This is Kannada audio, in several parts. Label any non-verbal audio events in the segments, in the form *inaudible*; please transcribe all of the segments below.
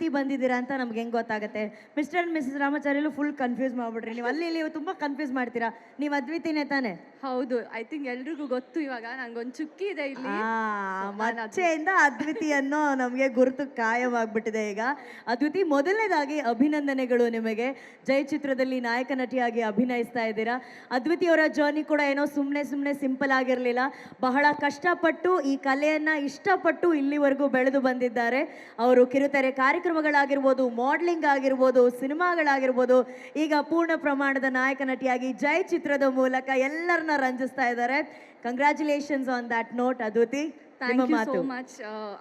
ಅದ್ವಿತಿ ಬಂದಿದ್ದೀರಾ ಅಂತ ನಮ್ಗೆ ಹೆಂಗ್ ಗೊತ್ತಾಗುತ್ತೆ? Mister and Mrs ರಾಮಾಚಾರ್ಯಲು full confuse ಮಾಡ್ಬಿಟ್ರಿ. ನೀವು ಅಲ್ಲಿ ಇಲ್ಲಿ ತುಂಬಾ ಕನ್ಫ್ಯೂಸ್ ಮಾಡ್ತೀರಾ? ನೀವು ಅದ್ವಿತಿನೇ ತಾನೆ? ಹೌದು ಐ ಥಿಂಕ್ ಎಲ್ರಿಗೂ ಗೊತ್ತು ಇವಾಗ. ನಂಗೊಂದು ಚುಕ್ಕಿ ಇದೆ ಇಲ್ಲಿ. ಮಚ್ಚೆಯಿಂದ ಅದ್ವಿತಿ ಅನ್ನೋ ನಮಗೆ ಗುರುತು ಕಾಯವಾಗ್ಬಿಟ್ಟಿದೆ ಈಗ. ಅದ್ವಿತಿ ಮೊದಲನೇದಾಗಿ ಅಭಿನಂದನೆಗಳು ನಿಮಗೆ. ಜೈ ಚಿತ್ರದಲ್ಲಿ ನಾಯಕ ನಟಿಯಾಗಿ ಅಭಿನಯಿಸ್ತಾ ಇದ್ದೀರಾ. ಅದ್ವಿತಿ ಅವರ ಜರ್ನಿ ಕೂಡ ಏನೋ ಸುಮ್ಮನೆ ಸುಮ್ಮನೆ ಸಿಂಪಲ್ ಆಗಿರಲಿಲ್ಲ. ಬಹಳ ಕಷ್ಟಪಟ್ಟು ಈ ಕಲೆಯನ್ನ ಇಷ್ಟಪಟ್ಟು ಇಲ್ಲಿವರೆಗೂ ಬೆಳೆದು ಬಂದಿದ್ದಾರೆ. ಅವರು ಕಿರುತೆರೆ ಕಾರ್ಯಕ್ರಮಗಳಾಗಿರ್ಬೋದು ಮಾಡ್ಲಿಂಗ್ ಆಗಿರ್ಬೋದು ಸಿನಿಮಾಗಳಾಗಿರ್ಬೋದು ಈಗ ಪೂರ್ಣ ಪ್ರಮಾಣದ ನಾಯಕ ನಟಿಯಾಗಿ ಜೈ ಚಿತ್ರದ ಮೂಲಕ ಎಲ್ಲರನ್ನ ರಂಜಿಸ್ತಾ ಇದ್ದಾರೆ. Congratulations on that note Adviti thank you so much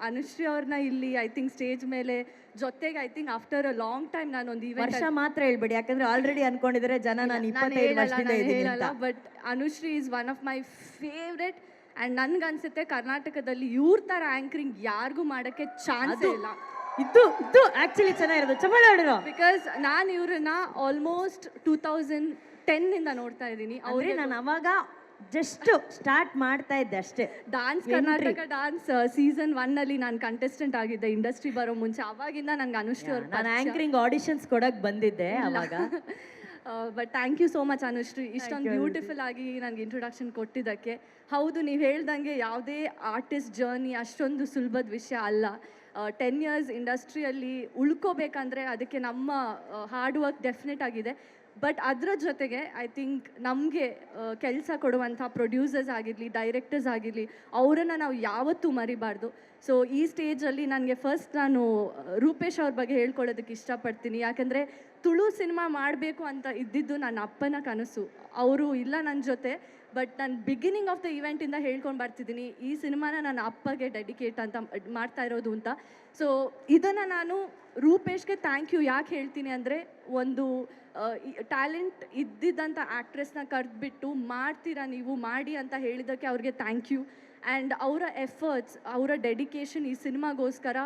Anushree ಅವ್ರನ್ನ ಇಲ್ಲಿ ಐ ಥಿಂಕ್ ಸ್ಟೇಜ್ ಮೇಲೆ ಜೊತೆಗೆ I think after a long time ನಾನು ಒಂದು ವರ್ಷ ಮಾತ್ರ ಹೇಳ್ಬೇಡಿ ಯಾಕಂದ್ರೆ ಆಲ್ರೆಡಿ ಅನ್ಕೊಂಡಿದ್ರೆ ಜನ ನಾನು ಇಪ್ಪತ್ತೈದು ವರ್ಷದಿಂದ ಇದ್ದೀನಿ but Anushree is one of my favourite and ನನ್ಗನ್ಸುತ್ತೆ ಕರ್ನಾಟಕದಲ್ಲಿ ಇವ್ರ ಥರ ಆ್ಯಂಕರಿಂಗ್ ಯಾರಿಗೂ ಮಾಡೋಕ್ಕೆ ಚಾನ್ಸ್ ಇಲ್ಲ. ಇದು ಇದು ಆಕ್ಚುಲಿ ಚೆನ್ನಾಗಿರೋದು. ಚಮಳ ಹೊಡಿರೋ. ಬಿಕಾಸ್ ನಾನು ಇವ್ರನ್ನ ಆಲ್ಮೋಸ್ಟ್ ಟೂ ತೌಸಂಡ್ ಟೆನ್ನಿಂದ ನೋಡ್ತಾ ಇದ್ದೀನಿ. ಅವ್ರೆ ನಾನು ಅವಾಗ ಜಸ್ಟ್ ಸ್ಟಾರ್ಟ್ ಮಾಡ್ತಾ ಇದ್ದೆ ಅಷ್ಟೇ. Dance Karnataka dance season one ಅಲ್ಲಿ ನಾನು ಕಂಟೆಸ್ಟೆಂಟ್ ಆಗಿದ್ದೆ ಇಂಡಸ್ಟ್ರಿ ಬರೋ ಮುಂಚೆ. ಅವಾಗಿಂದ ನನ್ಗೆ ಅವ್ರ ನಾನು ಆಂಕರಿಂಗ್ ಆಡಿಷನ್ಸ್ ಕೊಡಕ್ ಬಂದಿದ್ದೆ ಅವಾಗ. *laughs* But thank you so much Anushree ಇಷ್ಟೊಂದು ಬ್ಯೂಟಿಫುಲ್ ಆಗಿ ನನಗೆ ಇಂಟ್ರೊಡಕ್ಷನ್ ಕೊಟ್ಟಿದ್ದಕ್ಕೆ. ಹೌದು ನೀವು ಹೇಳ್ದಂಗೆ ಯಾವುದೇ ಆರ್ಟಿಸ್ಟ್ ಜರ್ನಿ ಅಷ್ಟೊಂದು ಸುಲಭದ ವಿಷಯ ಅಲ್ಲ. ಟೆನ್ ಇಯರ್ಸ್ ಇಂಡಸ್ಟ್ರಿಯಲ್ಲಿ ಉಳ್ಕೋಬೇಕಂದ್ರೆ ಅದಕ್ಕೆ ನಮ್ಮ ಹಾರ್ಡ್ ವರ್ಕ್ ಡೆಫಿನೆಟ್ ಆಗಿದೆ. ಬಟ್ ಅದರ ಜೊತೆಗೆ ಐ ಥಿಂಕ್ ನಮಗೆ ಕೆಲಸ ಕೊಡುವಂಥ ಪ್ರೊಡ್ಯೂಸರ್ಸ್ ಆಗಿರಲಿ ಡೈರೆಕ್ಟರ್ಸ್ ಆಗಿರಲಿ, ಅವರನ್ನು ನಾವು ಯಾವತ್ತೂ ಮರಿಬಾರ್ದು. ಸೊ ಈ ಸ್ಟೇಜಲ್ಲಿ ನನಗೆ ಫಸ್ಟ್ ನಾನು ರೂಪೇಶ್ ಅವ್ರ ಬಗ್ಗೆ ಹೇಳ್ಕೊಳ್ಳೋದಕ್ಕೆ ಇಷ್ಟಪಡ್ತೀನಿ. ಯಾಕಂದರೆ ತುಳು ಸಿನಿಮಾ ಮಾಡಬೇಕು ಅಂತ ಇದ್ದಿದ್ದು ನನ್ನ ಅಪ್ಪನ ಕನಸು. ಅವರು ಇಲ್ಲ ನನ್ನ ಜೊತೆ ಬಟ್ ನಾನು ಬಿಗಿನಿಂಗ್ ಆಫ್ ದ ಇವೆಂಟಿಂದ ಹೇಳ್ಕೊಂಡು ಬರ್ತಿದ್ದೀನಿ ಈ ಸಿನಿಮಾನ ನನ್ನ ಅಪ್ಪಗೆ ಡೆಡಿಕೇಟ್ ಅಂತ ಮಾಡ್ತಾ ಇರೋದು ಅಂತ. ಸೊ ಇದನ್ನು ನಾನು ರೂಪೇಶ್ಗೆ ಥ್ಯಾಂಕ್ ಯು ಯಾಕೆ ಹೇಳ್ತೀನಿ ಅಂದರೆ, ಒಂದು ಟ್ಯಾಲೆಂಟ್ ಇದ್ದಿದ್ದಂಥ ಆ್ಯಕ್ಟ್ರೆಸ್ನ ಕರೆದ್ಬಿಟ್ಟು ಮಾಡ್ತೀರಾ ನೀವು, ಮಾಡಿ ಅಂತ ಹೇಳಿದ್ದಕ್ಕೆ ಅವ್ರಿಗೆ ಥ್ಯಾಂಕ್ ಯು ಆ್ಯಂಡ್ ಅವರ ಎಫರ್ಟ್ಸ್ ಅವರ ಡೆಡಿಕೇಶನ್ ಈ ಸಿನಿಮಾಗೋಸ್ಕರ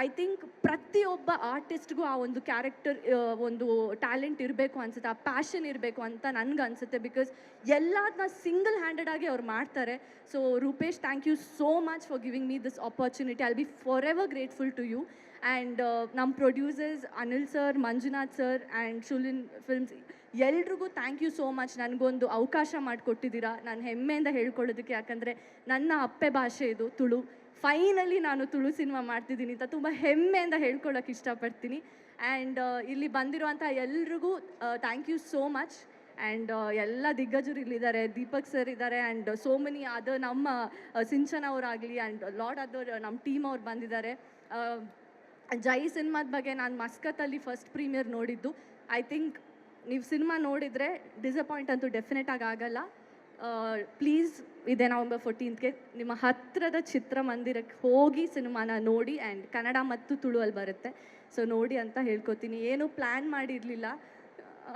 ಐ ಥಿಂಕ್ ಪ್ರತಿಯೊಬ್ಬ ಆರ್ಟಿಸ್ಟ್ಗೂ ಆ ಒಂದು ಕ್ಯಾರೆಕ್ಟರ್ ಒಂದು ಟ್ಯಾಲೆಂಟ್ ಇರಬೇಕು ಅನ್ಸುತ್ತೆ, ಆ ಪ್ಯಾಷನ್ ಇರಬೇಕು ಅಂತ ನನ್ಗೆ ಅನ್ಸುತ್ತೆ ಬಿಕಾಸ್ ಎಲ್ಲದನ್ನ ಸಿಂಗಲ್ ಹ್ಯಾಂಡೆಡ್ ಆಗಿ ಅವ್ರು ಮಾಡ್ತಾರೆ. So Rupesh thank you so much for giving me this opportunity I'll be forever grateful to you and ನಮ್ಮ producers Anil sir Manjunath sir and Shulin films ಎಲ್ರಿಗೂ ಥ್ಯಾಂಕ್ ಯು ಸೋ ಮಚ್ ನನಗೊಂದು ಅವಕಾಶ ಮಾಡಿಕೊಟ್ಟಿದ್ದೀರಾ. ನಾನು ಹೆಮ್ಮೆಯಿಂದ ಹೇಳ್ಕೊಳ್ಳೋದಕ್ಕೆ ಯಾಕಂದರೆ ನನ್ನ ಅಪ್ಪೆ ಭಾಷೆ ಇದು ತುಳು. ಫೈನಲಿ ನಾನು ತುಳು ಸಿನಿಮಾ ಮಾಡ್ತಿದ್ದೀನಿ ಅಂತ ತುಂಬ ಹೆಮ್ಮೆಯಿಂದ ಹೇಳ್ಕೊಳ್ಳೋಕೆ ಇಷ್ಟಪಡ್ತೀನಿ. ಆ್ಯಂಡ್ ಇಲ್ಲಿ ಬಂದಿರುವಂಥ ಎಲ್ರಿಗೂ thank you so much and ಎಲ್ಲ ದಿಗ್ಗಜರು ಇಲ್ಲಿದ್ದಾರೆ ದೀಪಕ್ ಸರ್ ಇದ್ದಾರೆ ಆ್ಯಂಡ್ ಸೋ ಮೆನಿ ಅದರ್ ನಮ್ಮ ಆ, ಸಿಂಚನ ಅವರಾಗಲಿ ಆ್ಯಂಡ್ ಲಾಟ್ ಅದರ್ ನಮ್ಮ ಟೀಮ್ ಅವ್ರು ಬಂದಿದ್ದಾರೆ. ಜೈ ಸಿನಿಮಾದ ಬಗ್ಗೆ ನಾನು ಮಸ್ಕತ್ತಲ್ಲಿ ಫಸ್ಟ್ ಪ್ರೀಮಿಯರ್ ನೋಡಿದ್ದು. ಐ ಥಿಂಕ್ ನೀವು ಸಿನಿಮಾ ನೋಡಿದರೆ ಡಿಸಪಾಯಿಂಟ್ ಅಂತೂ ಡೆಫಿನೆಟ್ ಆಗಿ ಆಗಲ್ಲ. ಪ್ಲೀಸ್ ಇದೆ ನವಂಬರ್ ಫೋರ್ಟೀನ್ತ್ಗೆ. ನಿಮ್ಮ ಹತ್ತಿರದ ಚಿತ್ರಮಂದಿರಕ್ಕೆ ಹೋಗಿ ಸಿನಿಮಾನ ನೋಡಿ ಆ್ಯಂಡ್ ಕನ್ನಡ ಮತ್ತು ತುಳುವಲ್ಲಿ ಬರುತ್ತೆ. ಸೊ ನೋಡಿ ಅಂತ ಹೇಳ್ಕೊತೀನಿ. ಏನು ಪ್ಲ್ಯಾನ್ ಮಾಡಿರಲಿಲ್ಲ.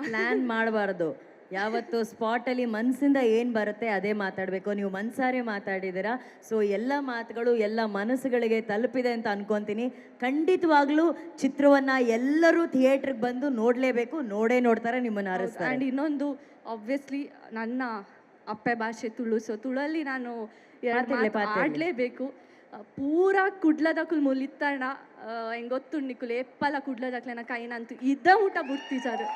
ಪ್ಲ್ಯಾನ್ ಮಾಡಬಾರ್ದು. ಯಾವತ್ತು ಸ್ಪಾಟಲ್ಲಿ ಮನಸ್ಸಿಂದ ಏನು ಬರುತ್ತೆ ಅದೇ ಮಾತಾಡಬೇಕು. ನೀವು ಮನ್ಸಾರೆ ಮಾತಾಡಿದ್ದೀರಾ? ಸೊ ಎಲ್ಲ ಮಾತುಗಳು ಎಲ್ಲ ಮನಸ್ಸುಗಳಿಗೆ ತಲುಪಿದೆ ಅಂತ ಅನ್ಕೊತೀನಿ. ಖಂಡಿತವಾಗ್ಲೂ ಚಿತ್ರವನ್ನು ಎಲ್ಲರೂ ಥಿಯೇಟ್ರಿಗೆ ಬಂದು ನೋಡಲೇಬೇಕು. ನೋಡೇ ನೋಡ್ತಾರೆ ನಿಮ್ಮನ್ನು ಆ್ಯಂಡ್ ಇನ್ನೊಂದು ಆಬ್ವಿಯಸ್ಲಿ ನನ್ನ ಅಪ್ಪೆ ಭಾಷೆ ತುಳು. ಸೊ ತುಳಲ್ಲಿ ನಾನು. ಆಡಲೇಬೇಕು. ಪೂರ ಕುಡ್ಲದಕ್ಕೂ ಮುಲಿತ್ತಣ ಹೆಂಗೆ ಗೊತ್ತು ನಿಕ್ಕುಲು ಎಪ್ಪಲ ಕುಡ್ಲದಕ್ಲೆನ ಕೈನಂತೂ ಇದ್ದ ಊಟ ಬಿಡ್ತಿಜಾರು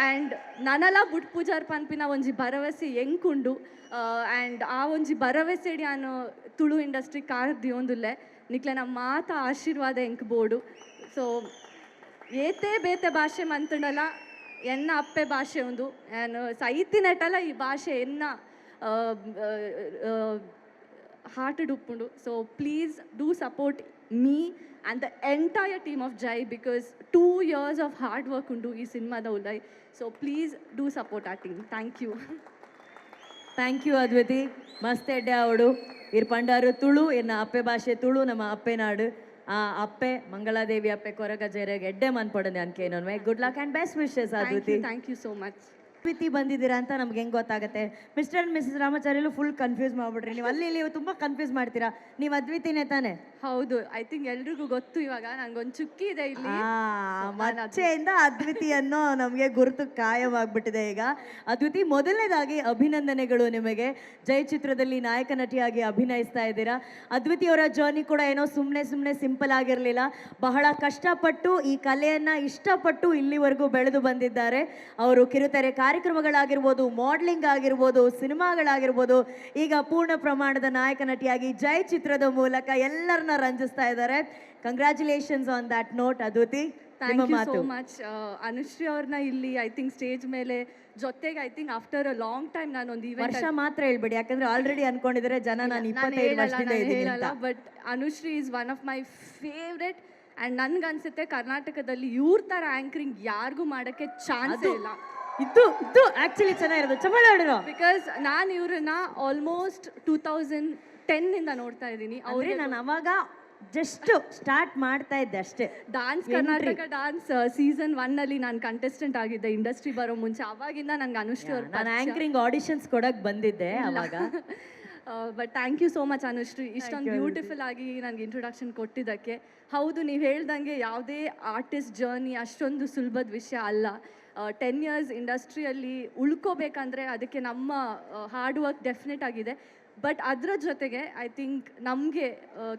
ಆ್ಯಂಡ್ *laughs* ನನಲ ಬುಟ್ ಪೂಜಾರ್ ಪನ್ಪಿನ ಒಂಜಿ ಭರವಸೆ ಎಂಕುಂಡು ಆ್ಯಂಡ್ ಆ ಒಂಜಿ ಭರವಸೆಡಿ ನಾನು ತುಳು ಇಂಡಸ್ಟ್ರಿ ಕಾರ್ದಿ ಒಂದುಲ್ಲೆ. ನಿಕ್ಲೆ ನಮ್ಮ ಮಾತ ಆಶೀರ್ವಾದ ಎಂಕ್ ಬೋಡು. ಸೊ ಏತೆ ಬೇತೆ ಭಾಷೆ ಮಂತುಂಡಲ ಎನ್ನ ಅಪ್ಪೆ ಭಾಷೆ ಒಂದು ನಾನು ಸೈತಿನಟಲ ಈ ಭಾಷೆ ಎನ್ನ ಹಾರ್ಟೆಡ್ ಉಪ್ಪುಂಡು. So please do support me and the entire team of Jai because two years of hard work ಉಂಡು ಈ ಸಿನಿಮಾದ ಉಲ್ಲೈ ಸೊ ಪ್ಲೀಸ್ ಡೂ ಸಪೋರ್ಟ್ ಆ team thank you thank you Adviti ಮಸ್ತ್ ಎಡ್ಡೆ ಅವಳು ಇರ್ ಪಂಡಾರು ತುಳು ಎನ್ನ ಅಪ್ಪೆ ಭಾಷೆ ತುಳು ನಮ್ಮ ಅಪ್ಪೆ ನಾಡು ಆ ಅಪ್ಪೆ ಮಂಗಳಾದೇವಿ ಅಪ್ಪೆ ಕೊರಗ ಜೆರೆಗೆ ಎಡ್ಡೆ ಮನ್ಪಡನೆ ಅನ್ಕೆ ನನ್ವೆ good luck and best wishes thank Adviti you thank you so much ಪ್ರೀತಿ ಬಂದಿದ್ದೀರಾ ಅಂತ ನಮ್ಗೆ ಹೆಂಗ್ ಗೊತ್ತಾಗುತ್ತೆ? Mister and Mrs ರಾಮಾಚಾರ್ಯಲು full confuse ಮಾಡ್ಬಿಟ್ರಿ. ನೀವು ಅಲ್ಲಿ ಇಲ್ಲಿ ತುಂಬಾ ಕನ್ಫ್ಯೂಸ್ ಮಾಡ್ತೀರಾ? ನೀವು ಅದ್ವಿತಿನೇ ತಾನೆ? ಹೌದು ಐ ಥಿಂಕ್ ಎಲ್ರಿಗೂ ಗೊತ್ತು ಇವಾಗ ನಂಗೊಂದು ಚುಕ್ಕಿ ಇದೆ ಇಲ್ಲಿ. ಮಚ್ಚೆಯಿಂದ ಅದ್ವಿತಿ ಅನ್ನೋ ನಮಗೆ ಗುರುತು ಕಾಯವಾಗ್ಬಿಟ್ಟಿದೆ ಈಗ. ಅದ್ವಿತಿ ಮೊದಲನೇದಾಗಿ ಅಭಿನಂದನೆಗಳು ನಿಮಗೆ. ಜೈ ಚಿತ್ರದಲ್ಲಿ ನಾಯಕ ನಟಿಯಾಗಿ ಅಭಿನಯಿಸ್ತಾ ಇದ್ದೀರಾ. ಅದ್ವಿತಿ ಅವರ ಜರ್ನಿ ಕೂಡ ಏನೋ ಸುಮ್ಮನೆ ಸುಮ್ಮನೆ ಸಿಂಪಲ್ ಆಗಿರಲಿಲ್ಲ. ಬಹಳ ಕಷ್ಟಪಟ್ಟು ಈ ಕಲೆಯನ್ನ ಇಷ್ಟಪಟ್ಟು ಇಲ್ಲಿವರೆಗೂ ಬೆಳೆದು ಬಂದಿದ್ದಾರೆ. ಅವರು ಕಿರುತೆರೆ ಕಾರ್ಯಕ್ರಮಗಳಾಗಿರ್ಬೋದು ಮಾಡ್ಲಿಂಗ್ ಆಗಿರ್ಬೋದು ಸಿನಿಮಾಗಳಾಗಿರ್ಬೋದು ಈಗ ಪೂರ್ಣ ಪ್ರಮಾಣದ ನಾಯಕ ನಟಿಯಾಗಿ ಜೈ ಚಿತ್ರದ ಮೂಲಕ ಎಲ್ಲರನ್ನ ರಂಜಿಸ್ತಾ ಇದ್ದಾರೆ. Congratulations on that note Adviti thank you so much Anushree ಅವ್ರನ್ನ ಇಲ್ಲಿ ಐ ಥಿಂಕ್ ಸ್ಟೇಜ್ ಮೇಲೆ ಜೊತೆಗೆ I think after a long time ನಾನು ಒಂದು ವರ್ಷ ಮಾತ್ರ ಹೇಳ್ಬೇಡಿ ಯಾಕಂದ್ರೆ ಆಲ್ರೆಡಿ ಅನ್ಕೊಂಡಿದ್ರೆ ಜನ ನಾನು ಇಪ್ಪತ್ತೈದು ಹೇಳಲ್ಲ ವರ್ಷದಿಂದ ನಾನು ಇದ್ದೀನಿ ಅಂತ. But Anushree is one of my favourite and ನನ್ಗನ್ಸುತ್ತೆ ಕರ್ನಾಟಕದಲ್ಲಿ ಇವ್ರ ಥರ ಆ್ಯಂಕರಿಂಗ್ ಯಾರಿಗೂ ಮಾಡೋಕ್ಕೆ ಚಾನ್ಸ್ ಇಲ್ಲ. ಇದು ಇದು ಆಕ್ಚುಲಿ ಚೆನ್ನಾಗಿರೋದು. ಚಪ್ಪಾಳೆ ಹೊಡಿರೋ. ಬಿಕಾಸ್ ನಾನು ಇವ್ರನ್ನ ಆಲ್ಮೋಸ್ಟ್ ಟೂ ತೌಸಂಡ್ ಟೆನ್ನಿಂದ ನೋಡ್ತಾ ಇದ್ದೀನಿ. ಅವ್ರೆ ನಾನು ಅವಾಗ ಜಸ್ಟ್ ಸ್ಟಾರ್ಟ್ ಮಾಡ್ತಾ ಇದ್ದೆ ಅಷ್ಟೇ. Dance Karnataka dance season one ಅಲ್ಲಿ ನಾನು ಕಂಟೆಸ್ಟೆಂಟ್ ಆಗಿದ್ದೆ ಇಂಡಸ್ಟ್ರಿ ಬರೋ ಮುಂಚೆ. ಅವಾಗಿಂದ ನಂಗೆ ಅನುಶ್ರೀ ಅವರು ನಾನು ಆಂಕರಿಂಗ್ ಆಡಿಷನ್ಸ್ ಕೊಡಕ್ ಬಂದಿದ್ದೆ ಅವಾಗ. But thank you so much Anushree ಇಷ್ಟೊಂದು ಬ್ಯೂಟಿಫುಲ್ ಆಗಿ ನನಗೆ ಇಂಟ್ರೊಡಕ್ಷನ್ ಕೊಟ್ಟಿದ್ದಕ್ಕೆ. ಹೌದು ನೀವು ಹೇಳ್ದಂಗೆ ಯಾವುದೇ ಆರ್ಟಿಸ್ಟ್ ಜರ್ನಿ ಅಷ್ಟೊಂದು ಸುಲಭದ ವಿಷಯ ಅಲ್ಲ. ಟೆನ್ ಇಯರ್ಸ್ ಇಂಡಸ್ಟ್ರಿಯಲ್ಲಿ ಉಳ್ಕೋಬೇಕಂದ್ರೆ ಅದಕ್ಕೆ ನಮ್ಮ ಹಾರ್ಡ್ ವರ್ಕ್ ಡೆಫಿನೆಟ್ ಆಗಿದೆ. ಬಟ್ ಅದರ ಜೊತೆಗೆ ಐ ಥಿಂಕ್ ನಮಗೆ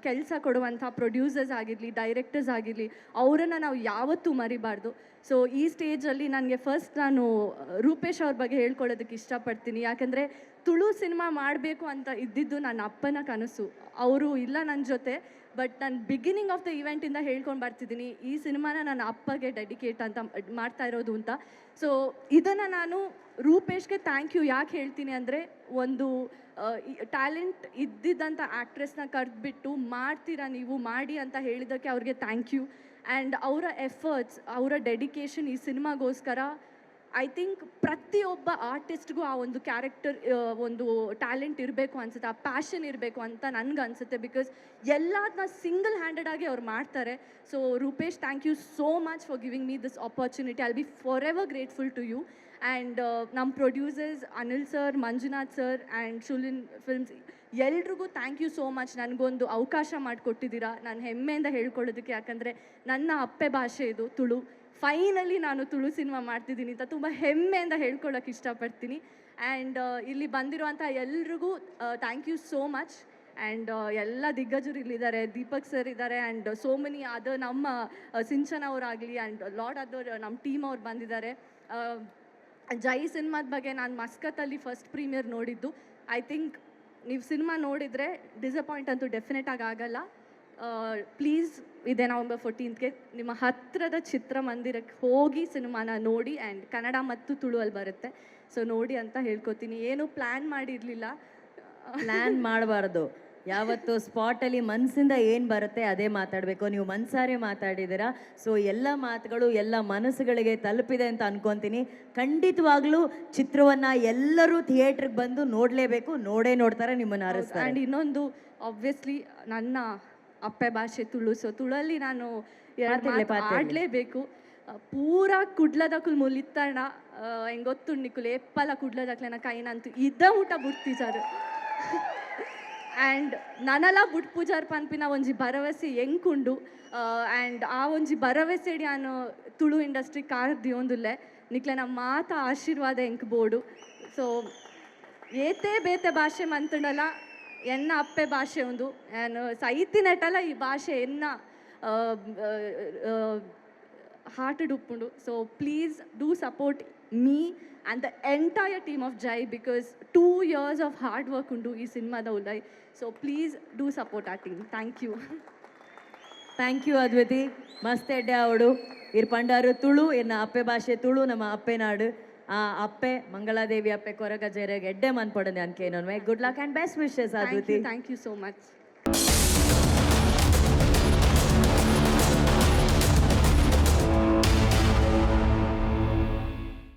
ಕೆಲಸ ಕೊಡುವಂಥ ಪ್ರೊಡ್ಯೂಸರ್ಸ್ ಆಗಿರಲಿ ಡೈರೆಕ್ಟರ್ಸ್ ಆಗಿರಲಿ, ಅವರನ್ನು ನಾವು ಯಾವತ್ತೂ ಮರಿಬಾರ್ದು. ಸೊ ಈ ಸ್ಟೇಜಲ್ಲಿ ನನಗೆ ಫಸ್ಟ್ ನಾನು ರೂಪೇಶ್ ಅವ್ರ ಬಗ್ಗೆ ಹೇಳ್ಕೊಳ್ಳೋದಕ್ಕೆ ಇಷ್ಟಪಡ್ತೀನಿ. ಯಾಕಂದರೆ ತುಳು ಸಿನಿಮಾ ಮಾಡಬೇಕು ಅಂತ ಇದ್ದಿದ್ದು ನನ್ನ ಅಪ್ಪನ ಕನಸು. ಅವರು ಇಲ್ಲ ನನ್ನ ಜೊತೆ, ಬಟ್ ನಾನು ಬಿಗಿನಿಂಗ್ ಆಫ್ ದ ಇವೆಂಟಿಂದ ಹೇಳ್ಕೊಂಡು ಬರ್ತಿದ್ದೀನಿ. ಈ ಸಿನಿಮಾನ ನನ್ನ ಅಪ್ಪಗೆ ಡೆಡಿಕೇಟ್ ಅಂತ ಮಾಡ್ತಾ ಇರೋದು ಅಂತ. ಸೊ ಇದನ್ನು ನಾನು ರೂಪೇಶ್ಗೆ ಥ್ಯಾಂಕ್ ಯು ಯಾಕೆ ಹೇಳ್ತೀನಿ ಅಂದರೆ, ಒಂದು ಟ್ಯಾಲೆಂಟ್ ಇದ್ದಿದ್ದಂಥ ಆ್ಯಕ್ಟ್ರೆಸ್ನ ಕರೆದ್ಬಿಟ್ಟು ಮಾಡ್ತೀರಾ ನೀವು, ಮಾಡಿ ಅಂತ ಹೇಳಿದ್ದಕ್ಕೆ ಅವ್ರಿಗೆ ಥ್ಯಾಂಕ್ ಯು ಆ್ಯಂಡ್ ಅವರ ಎಫರ್ಟ್ಸ್ ಅವರ ಡೆಡಿಕೇಶನ್ ಈ ಸಿನಿಮಾಗೋಸ್ಕರ ಐ ಥಿಂಕ್ ಪ್ರತಿಯೊಬ್ಬ ಆರ್ಟಿಸ್ಟ್ಗೂ ಆ ಒಂದು ಕ್ಯಾರೆಕ್ಟರ್ ಒಂದು ಟ್ಯಾಲೆಂಟ್ ಇರಬೇಕು ಅನ್ಸುತ್ತೆ, ಆ ಪ್ಯಾಷನ್ ಇರಬೇಕು ಅಂತ ನನ್ಗೆ ಅನ್ಸುತ್ತೆ ಬಿಕಾಸ್ ಎಲ್ಲದನ್ನ ಸಿಂಗಲ್ ಹ್ಯಾಂಡೆಡ್ ಆಗಿ ಅವ್ರು ಮಾಡ್ತಾರೆ. So Rupesh thank you so much for giving me this opportunity I'll be forever grateful to you and ನಮ್ಮ producers Anil sir Manjunath sir and Shulin films ಎಲ್ರಿಗೂ ಥ್ಯಾಂಕ್ ಯು ಸೋ ಮಚ್ ನನಗೊಂದು ಅವಕಾಶ ಮಾಡಿಕೊಟ್ಟಿದ್ದೀರಾ. ನಾನು ಹೆಮ್ಮೆಯಿಂದ ಹೇಳ್ಕೊಳ್ಳೋದಕ್ಕೆ ಯಾಕಂದರೆ ನನ್ನ ಅಪ್ಪೆ ಭಾಷೆ ಇದು ತುಳು. ಫೈನಲಿ ನಾನು ತುಳು ಸಿನಿಮಾ ಮಾಡ್ತಿದ್ದೀನಿ ಅಂತ ತುಂಬ ಹೆಮ್ಮೆಯಿಂದ ಹೇಳ್ಕೊಳ್ಳೋಕೆ ಇಷ್ಟಪಡ್ತೀನಿ. ಆ್ಯಂಡ್ ಇಲ್ಲಿ ಬಂದಿರುವಂಥ ಎಲ್ರಿಗೂ thank you so much and ಎಲ್ಲ ದಿಗ್ಗಜರು ಇಲ್ಲಿದ್ದಾರೆ ದೀಪಕ್ ಸರ್ ಇದ್ದಾರೆ ಆ್ಯಂಡ್ ಸೋ ಮೆನಿ ಅದರ್ ನಮ್ಮ ಆ, ಸಿಂಚನ ಅವರಾಗಲಿ ಆ್ಯಂಡ್ ಲಾಡ್ ಅದರ್ ನಮ್ಮ ಟೀಮ್ ಅವ್ರು ಬಂದಿದ್ದಾರೆ. ಆ, ಜೈ ಸಿನಿಮಾದ ಬಗ್ಗೆ ನಾನು ಮಸ್ಕತ್ತಲ್ಲಿ ಫಸ್ಟ್ ಪ್ರೀಮಿಯರ್ ನೋಡಿದ್ದು. ಐ ಥಿಂಕ್ ನೀವು ಸಿನಿಮಾ ನೋಡಿದರೆ ಡಿಸಪಾಯಿಂಟ್ ಅಂತೂ ಡೆಫಿನೆಟ್ ಆಗಿ ಆಗಲ್ಲ. ಪ್ಲೀಸ್ ಇದೆ ನವೆಂಬರ್ ಫೋರ್ಟೀನ್ತ್ಗೆ ನಿಮ್ಮ ಹತ್ತಿರದ ಚಿತ್ರಮಂದಿರಕ್ಕೆ ಹೋಗಿ ಸಿನಿಮಾನ ನೋಡಿ ಆ್ಯಂಡ್ ಕನ್ನಡ ಮತ್ತು ತುಳುವಲ್ಲಿ ಬರುತ್ತೆ. ಸೊ ನೋಡಿ ಅಂತ ಹೇಳ್ಕೊತೀನಿ. ಏನು ಪ್ಲ್ಯಾನ್ ಮಾಡಿರಲಿಲ್ಲ. ಪ್ಲ್ಯಾನ್ ಮಾಡಬಾರ್ದು. ಯಾವತ್ತು ಸ್ಪಾಟಲ್ಲಿ ಮನಸ್ಸಿಂದ ಏನು ಬರುತ್ತೆ ಅದೇ ಮಾತಾಡಬೇಕು. ನೀವು ಮನ್ಸಾರೆ ಮಾತಾಡಿದ್ದೀರಾ? ಸೊ ಎಲ್ಲ ಮಾತುಗಳು ಎಲ್ಲ ಮನಸ್ಸುಗಳಿಗೆ ತಲುಪಿದೆ ಅಂತ ಅನ್ಕೊತೀನಿ. ಖಂಡಿತವಾಗ್ಲೂ ಚಿತ್ರವನ್ನು ಎಲ್ಲರೂ ಥಿಯೇಟ್ರಿಗೆ ಬಂದು ನೋಡಲೇಬೇಕು. ನೋಡೇ ನೋಡ್ತಾರೆ ನಿಮ್ಮನ್ನು ಆ್ಯಂಡ್ ಇನ್ನೊಂದು ಆಬ್ವಿಯಸ್ಲಿ ನನ್ನ ಅಪ್ಪೆ ಭಾಷೆ ತುಳು. ಸೊ ತುಳಲ್ಲಿ ನಾನು. ಆಡಲೇಬೇಕು. ಪೂರ ಕುಡ್ಲದಕ್ಕೂ ಮುಲಿತ್ತಣ ಹೆಂಗೆ ಗೊತ್ತು ನಿಕ್ಕುಲು ಎಪ್ಪಲ ಕುಡ್ಲದಕ್ಲೆನ ಕೈನಂತೂ ಇದ್ದ ಊಟ ಬುಡ್ತಿಜಾರು. ಆ್ಯಂಡ್ ನನಲ ಬುಟ್ ಪೂಜಾರ್ ಪನ್ಪಿನ ಒಂಜಿ ಭರವಸೆ ಎಂಕುಂಡು ಆ್ಯಂಡ್ ಆ ಒಂಜಿ ಭರವಸೆಡಿ ನಾನು ತುಳು ಇಂಡಸ್ಟ್ರಿ ಕಾರ್ದಿ ಒಂದುಲ್ಲೆ. ನಿಕ್ಲೆ ನಮ್ಮ ಮಾತ ಆಶೀರ್ವಾದ ಎಂಕ್ ಬೋಡು. ಸೊ ಏತೆ ಬೇತೆ ಭಾಷೆ ಮಂತುಂಡಲ ಎನ್ನ ಅಪ್ಪೆ ಭಾಷೆ ಒಂದು ನಾನು ಸೈತಿನಟಲ ಈ ಭಾಷೆ ಎನ್ನ ಹಾರ್ಟೆಡ್ ಉಪ್ಪುಂಡು so please do support me and the entire team of Jai because two years of hard work ಉಂಡು ಈ ಸಿನಿಮಾದ ಉಲ್ಲೈ ಸೊ ಪ್ಲೀಸ್ ಡೂ ಸಪೋರ್ಟ್ ಆ team thank you thank you Adviti ಮಸ್ತ್ ಎಡ್ಡೆ ಅವಳು ಇರ್ ಪಂಡಾರು ತುಳು ಎನ್ನ ಅಪ್ಪೆ ಭಾಷೆ ತುಳು ನಮ್ಮ ಅಪ್ಪೆ ನಾಡು ಅಪ್ಪೆ ಮಂಗಳಾದೇವಿ ಅಪ್ಪೆ ಕೊರಗಜೇರೆ ಜೆರೆಗೆ ಎಡ್ಡೆ ಮನ್ಪಡನೆ ಅನ್ಕೆ good luck and best wishes you thank you so much